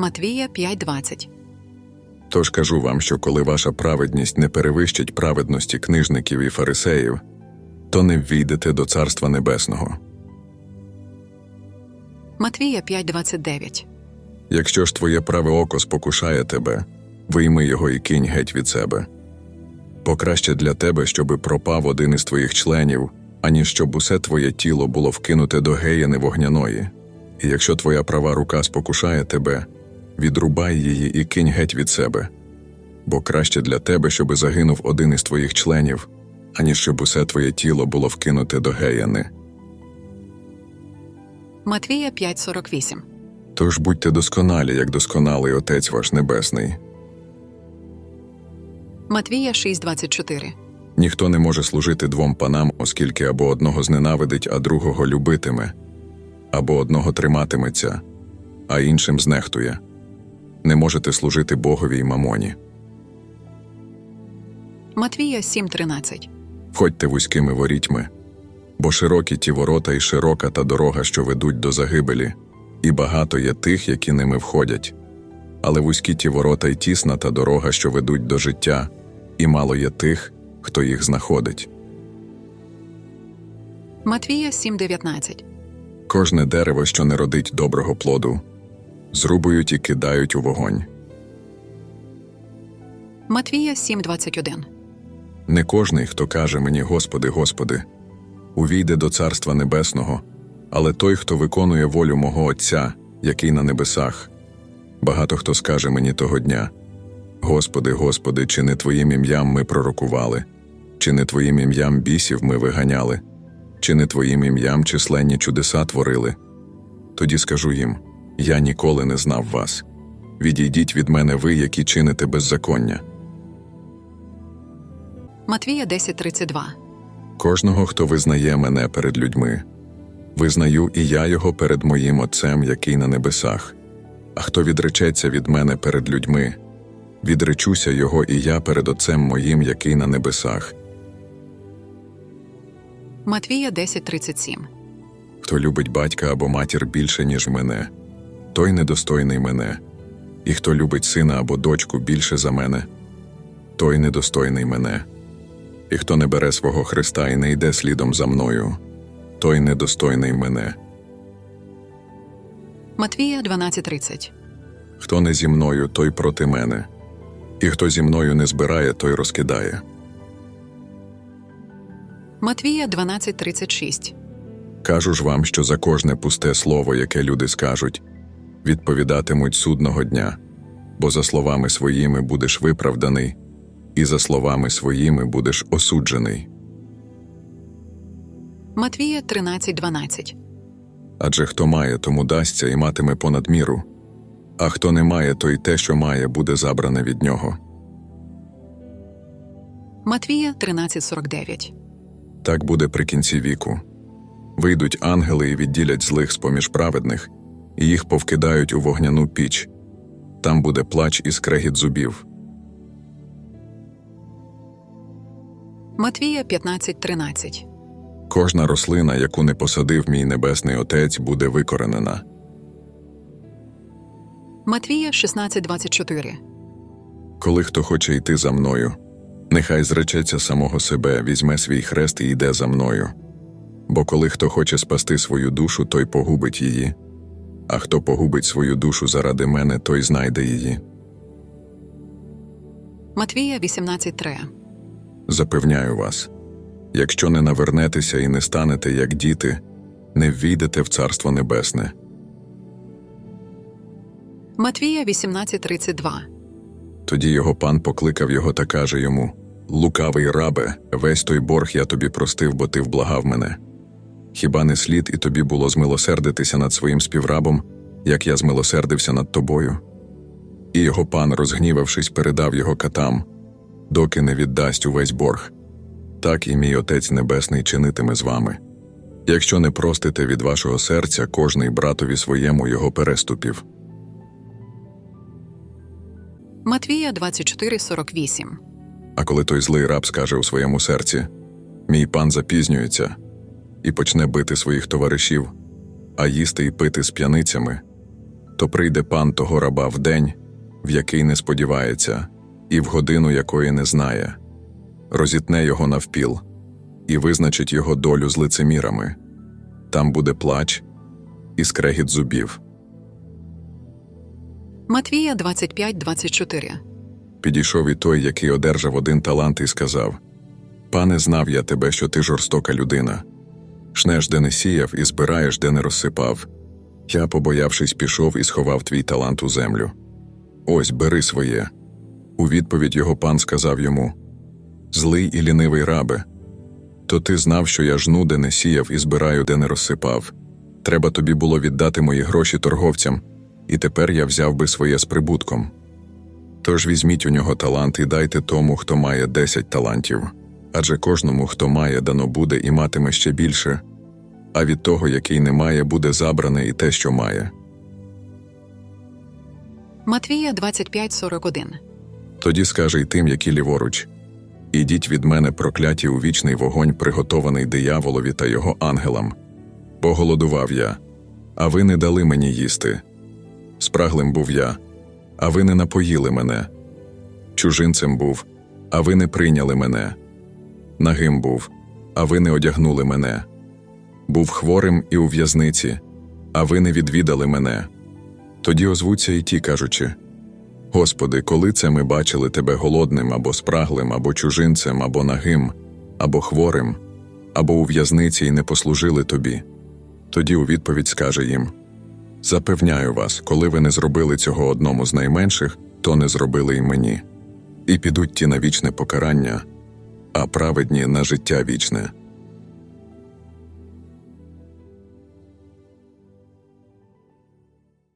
Матвія 5.20. Тож кажу вам, що коли ваша праведність не перевищить праведності книжників і фарисеїв, то не ввійдете до Царства Небесного. Матвія 5.29. Якщо ж твоє праве око спокушає тебе, вийми його і кинь геть від себе. Бо краще для тебе, щоби пропав один із твоїх членів, аніж щоб усе твоє тіло було вкинуте до геєни вогняної. І якщо твоя права рука спокушає тебе, відрубай її і кинь геть від себе. Бо краще для тебе, щоби загинув один із твоїх членів, аніж щоб усе твоє тіло було вкинуте до геєни. Матвія 5.48. Тож будьте досконалі, як досконалий Отець ваш Небесний. Матвія 6.24. Ніхто не може служити двом панам, оскільки або одного зненавидить, а другого любитиме, або одного триматиметься, а іншим знехтує. Не можете служити Богові й мамоні. Матвія 7.13. Входьте вузькими ворітьми, бо широкі ті ворота і широка та дорога, що ведуть до загибелі, і багато є тих, які ними входять. Але вузькі ті ворота й тісна та дорога, що ведуть до життя, і мало є тих, хто їх знаходить. Матвія 7.19. Кожне дерево, що не родить доброго плоду, зрубують і кидають у вогонь. Матвія 7.21. Не кожний, хто каже мені Господи, Господи, увійде до Царства Небесного, але той, хто виконує волю мого Отця, який на небесах. Багато хто скаже мені того дня: Господи, Господи, чи не Твоїм ім'ям ми пророкували, чи не Твоїм ім'ям бісів ми виганяли, чи не Твоїм ім'ям численні чудеса творили? Тоді скажу їм: Я ніколи не знав вас. Відійдіть від мене ви, які чините беззаконня. Матвія 10.32. Кожного, хто визнає мене перед людьми, визнаю і я його перед моїм Отцем, який на небесах. А хто відречеться від мене перед людьми, відречуся його і я перед Отцем моїм, який на небесах. Матвія 10.37. Хто любить батька або матір більше, ніж мене, той недостойний мене, і хто любить сина або дочку більше за мене, той недостойний мене. І хто не бере свого Христа і не йде слідом за мною, той недостойний мене. Матвія 12.30. Хто не зі мною, той проти мене, і хто зі мною не збирає, той розкидає. Матвія 12.36. Кажу ж вам, що за кожне пусте слово, яке люди скажуть, відповідатимуть судного дня, бо за словами своїми будеш виправданий, і за словами своїми будеш осуджений. Матвія 13.12. Адже хто має, тому дасться і матиме понад міру, а хто не має, то й те, що має, буде забране від нього. Матвія 13.49. Так буде при кінці віку. Вийдуть ангели і відділять злих з поміж праведних, і їх повкидають у вогняну піч. Там буде плач і скрегіт зубів. Матвія 15.13. Кожна рослина, яку не посадив мій небесний отець, буде викоренена. Матвія 16.24. Коли хто хоче йти за мною, нехай зречеться самого себе, візьме свій хрест і йде за мною. Бо коли хто хоче спасти свою душу, той погубить її, а хто погубить свою душу заради мене, той знайде її. Матвія 18.3. Запевняю вас, якщо не навернетеся і не станете як діти, не ввійдете в Царство Небесне. Матвія 18.32. Тоді його пан покликав його та каже йому: Лукавий рабе, весь той борг я тобі простив, бо ти вблагав мене. Хіба не слід і тобі було змилосердитися над своїм співрабом, як я змилосердився над тобою? І його пан, розгнівавшись, передав його катам, доки не віддасть увесь борг. Так і мій Отець Небесний чинитиме з вами. Якщо не простите від вашого серця кожний братові своєму його переступів. Матвія 24.48. А коли той злий раб скаже у своєму серці: Мій пан запізнюється, і почне бити своїх товаришів, а їсти і пити з п'яницями, то прийде пан того раба в день, в який не сподівається, і в годину якої не знає, розітне його навпіл і визначить його долю з лицемірами. Там буде плач і скрегіт зубів. Матвія 25, 24. Підійшов і той, який одержав один талант, і сказав: Пане, знав я тебе, що ти жорстока людина. Шнеш, де не сіяв, і збираєш, де не розсипав. Я, побоявшись, пішов і сховав твій талант у землю. Ось, бери своє. У відповідь його пан сказав йому: Злий і лінивий рабе. То ти знав, що я жну, де не сіяв, і збираю, де не розсипав. Треба тобі було віддати мої гроші торговцям, і тепер я взяв би своє з прибутком. Тож візьміть у нього талант і дайте тому, хто має десять талантів, адже кожному, хто має, дано буде і матиме ще більше, а від того, який не має, буде забране і те, що має. Матвія 25, 41. Тоді скаже й тим, які ліворуч: Ідіть від мене, прокляті у вічний вогонь, приготований дияволові та його ангелам. Бо голодував я, а ви не дали мені їсти. Спраглим був я, а ви не напоїли мене. Чужинцем був, а ви не прийняли мене. Нагим був, а ви не одягнули мене. Був хворим і у в'язниці, а ви не відвідали мене. Тоді озвуться і ті, кажучи: Господи, коли це ми бачили тебе голодним або спраглим, або чужинцем, або нагим, або хворим, або у в'язниці і не послужили тобі. Тоді у відповідь скаже їм: Запевняю вас, коли ви не зробили цього одному з найменших, то не зробили й мені. І підуть ті на вічне покарання, а праведні на життя вічне.